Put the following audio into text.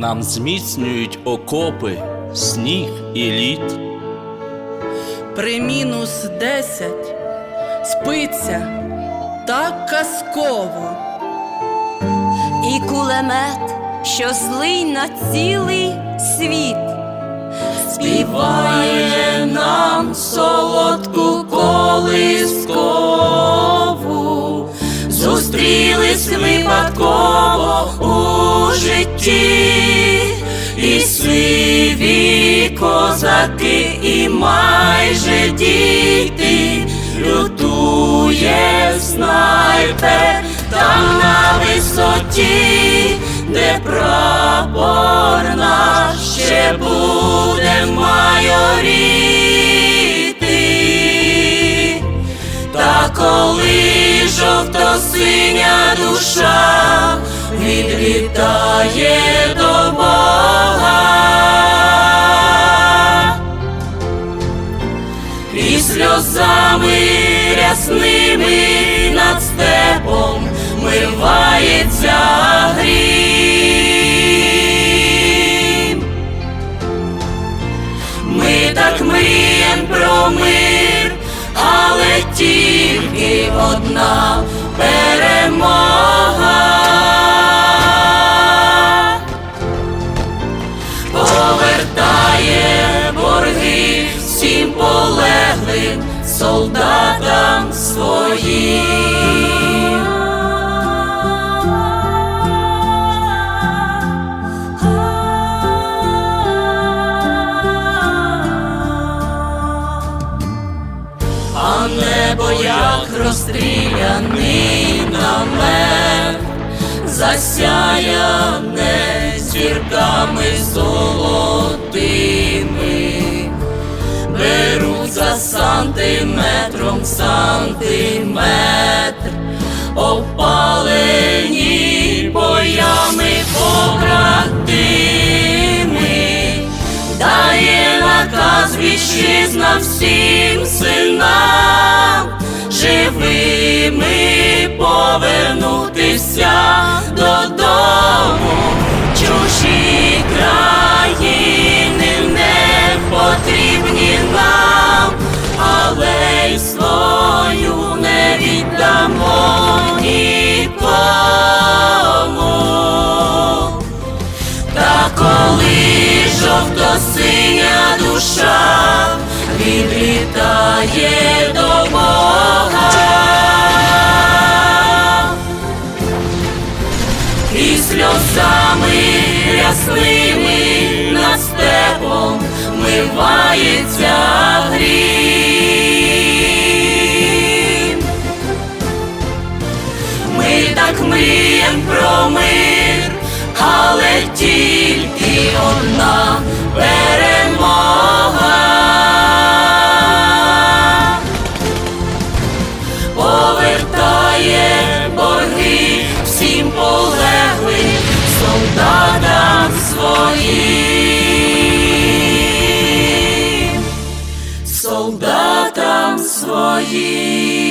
нам зміцнюють окопи, сніг і лід. При мінус десять спиться так казково. І кулемет, що злий на цілий світ. Співає нам солодку колискову, зустрілись випадково у житті, і сиві козаки, і майже діти, лютує снайпер там на висоті, де прапор наш ще буде майоріти. Та коли жовто-синя душа сльозами рясними над степом мивається грім. Ми так мрієм про мир, але тільки одна перемога солдатам своїм. А небо як розстріляний намет, засяяне зірками золотими, сантиметром сантиметр, опалені боями побратими, дає наказ вітчизна всім синам. Живими повернутися відлітає до Бога, і сльозами рясними над степом мивається грім. Ми так мрієм про мир, але тільки одна перемога. Своїм.